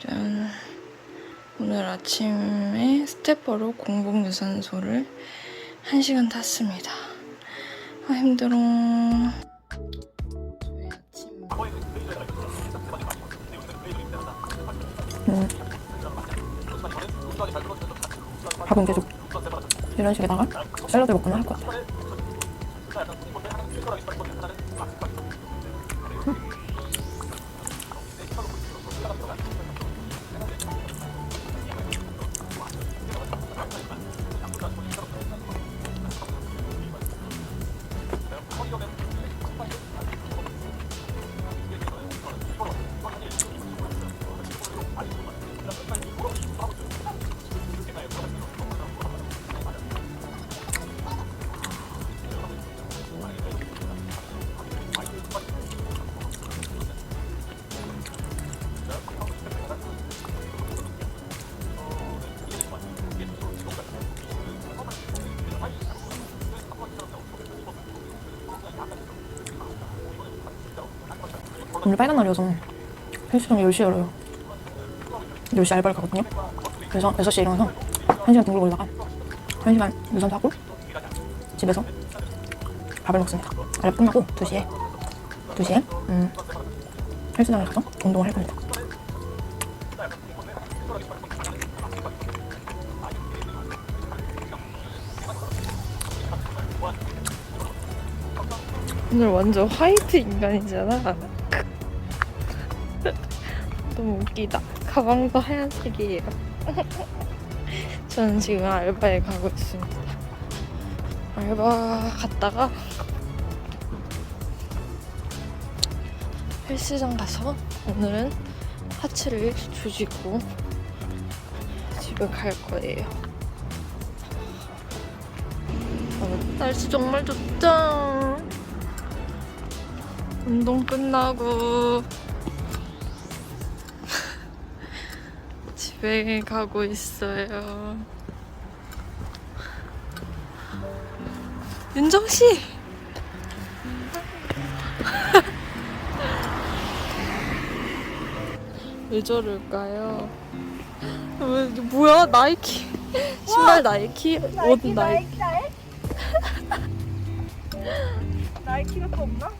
짠. 오늘 아침에 스태퍼로 공복 유산소를 1시간 탔습니다. 아, 힘들어. 저희 아침. 밥은 계속 이런 식에다가 샐러드 먹거나 할 것 같아요. 오늘 빨간 날이어서 헬스장이 10시에 열어요. 10시 알바를 가거든요. 그래서 6시에 일어나서 1시간 등글 올라가 1시간 유산소 하고 집에서 밥을 먹습니다. 알바 끝나고 2시에 2시에 음, 헬스장에 가서 운동을 할 겁니다. 오늘 완전 화이트 인간이잖아. 너무 웃기다. 가방도 하얀색이에요. 저는 지금 알바에 가고 있습니다. 알바 갔다가 헬스장 가서 오늘은 하체를 조지고 집에 갈 거예요. 어, 날씨 정말 좋다. 운동 끝나고 집에 가고 있어요. 윤정 씨. 왜 저럴까요? 왜, 뭐야 나이키 신발 나이키 옷 나이키 나이키가 또 없나? 나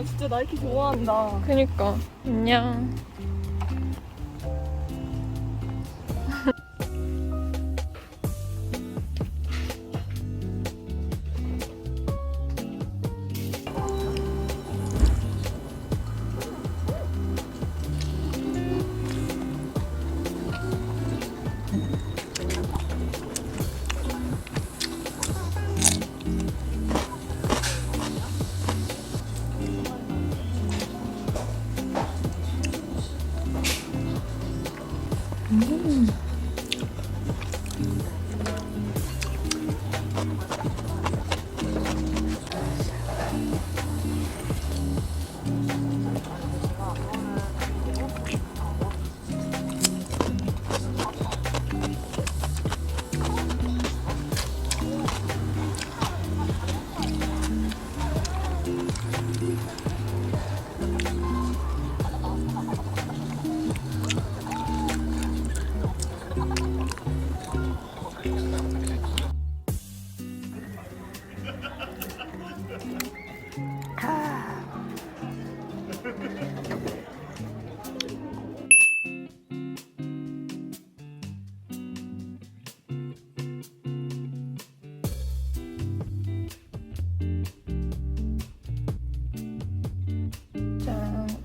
진짜 나이키 좋아한다. 그니까 안녕 짠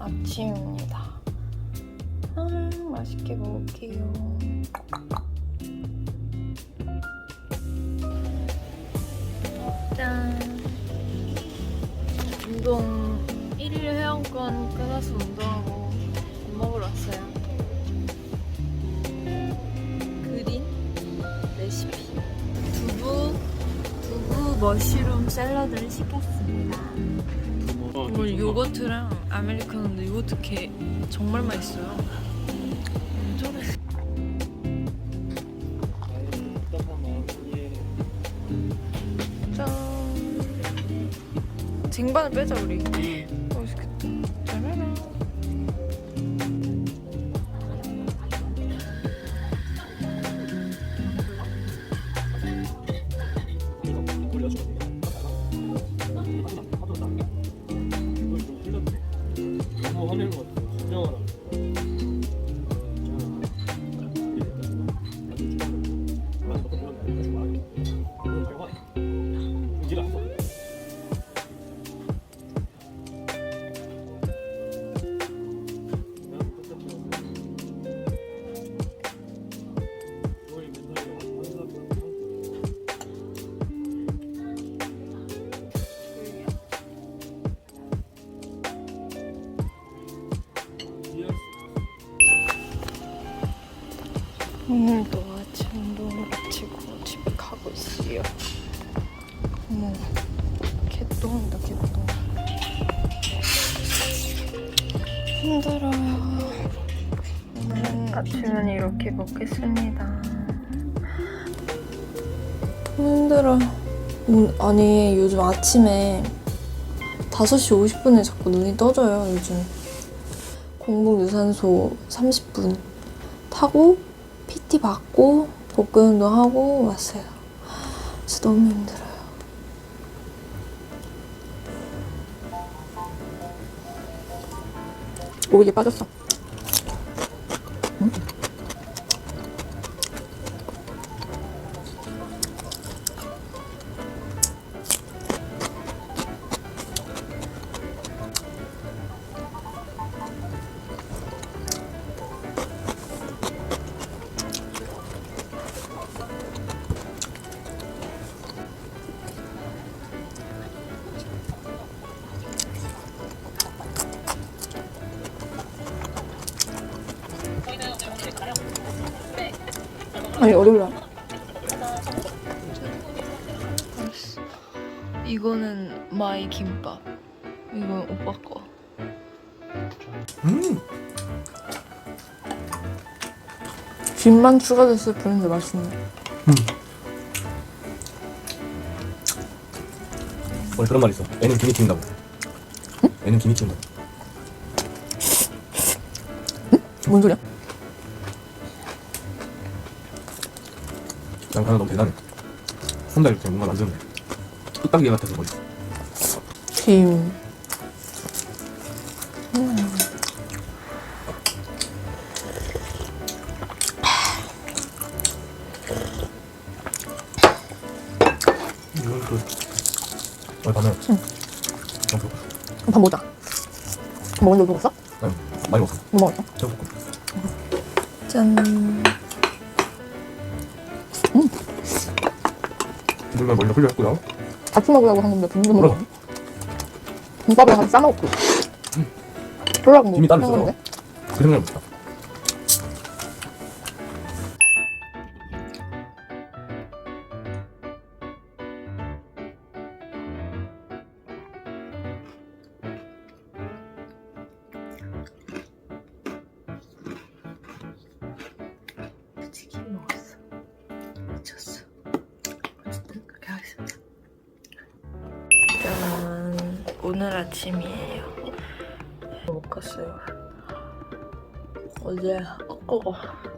아침입니다. 아 맛있게 먹을게요. 짠. 운동 1일 회원권 끊어서 운동하고 밥 먹으러 왔어요. 그린 레시피. 두부 두부 머쉬룸 샐러드를 시켰습니 다 이건 요거트랑 아메리카노인데 요거트 게 정말 맛있어요. 저래 짠. 쟁반을 빼자 우리 운동을 마치고 집에 가고 있어요. 어머, 개똥이다 개똥. 힘들어요. 오늘 아침은 이렇게 먹겠습니다. 힘들어. 음, 아니 요즘 아침에 5시 50분에 자꾸 눈이 떠져요 요즘. 공복 유산소 30분 타고 PT 받고 복근 운동하고 왔어요. 진짜 너무 힘들어요. 오 이게 빠졌어. 아니 어디로 이거는 마이 김밥. 이건 오빠 거. 음. 김만 추가됐을 뿐인데 맛있네. 원래 그런 말 있어. 애는 김이 튀긴다고. 애는 김이 튀긴다고. 뭔 소리야? 난 그냥 너무 대단해. 혼자 이렇게 뭔가 만드는 거. 뚝딱이 같아서 머리. 김. 이건 그 오늘 밤에 응. 너무 배고파. 밥 먹자. 먹은 적 먹었어? 아니 많이 먹었어. 뭐 먹었어? 짠. 비둘면 머리가 흘려했고요. 같이 먹으라고 한 건데 분명. 그럼. 김밥이랑 같이 싸먹고. 그러라고 뭐 김이 따로 한 있어서. 건데. 그 생각을 못했다. 치킨 먹었어. 오늘 아침이에요. 못 갔어요. 어제 꺾어가.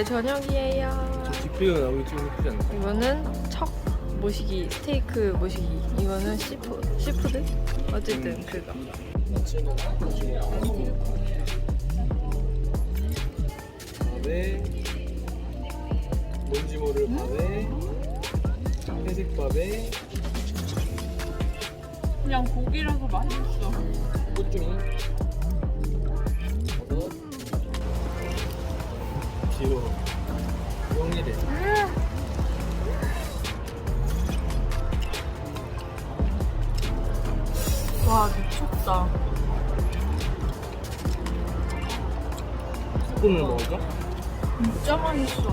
저의 저녁이에요. 뒷비가 나오기 좀 예쁘지 않나? 이거는 척 모시기, 스테이크 모시기. 이거는 시푸, 시푸드? 어쨌든 그거. 밥에 뭔지 모를 밥에 회색 밥에 그냥 고기라서 맛있어. 꽃중이 지호 용이래 와 미쳤다 스푼을 먹어? 진짜 맛있어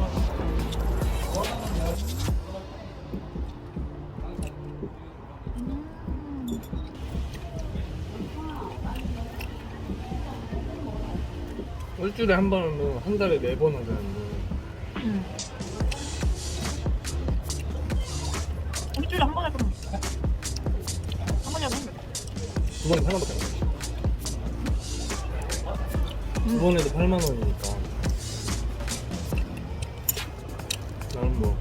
음. 일주일에 한 번은 한 달에 네번 하자는데 응. 일주일에 한 번에 그럼 한 번이라도 하면 돼. 두 번에 8만 원밖에 안 돼. 두 번에도 8만 원이니까 나는 뭐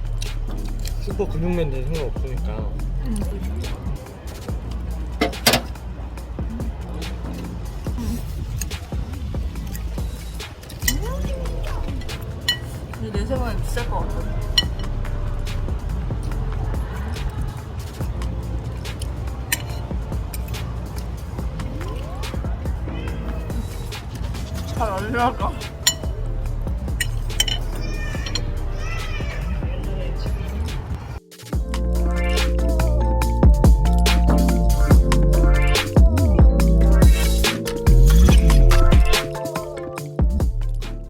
슈퍼 근육맨 될 생각 없으니까 근 비쌀 것 같아. 잘안 나가.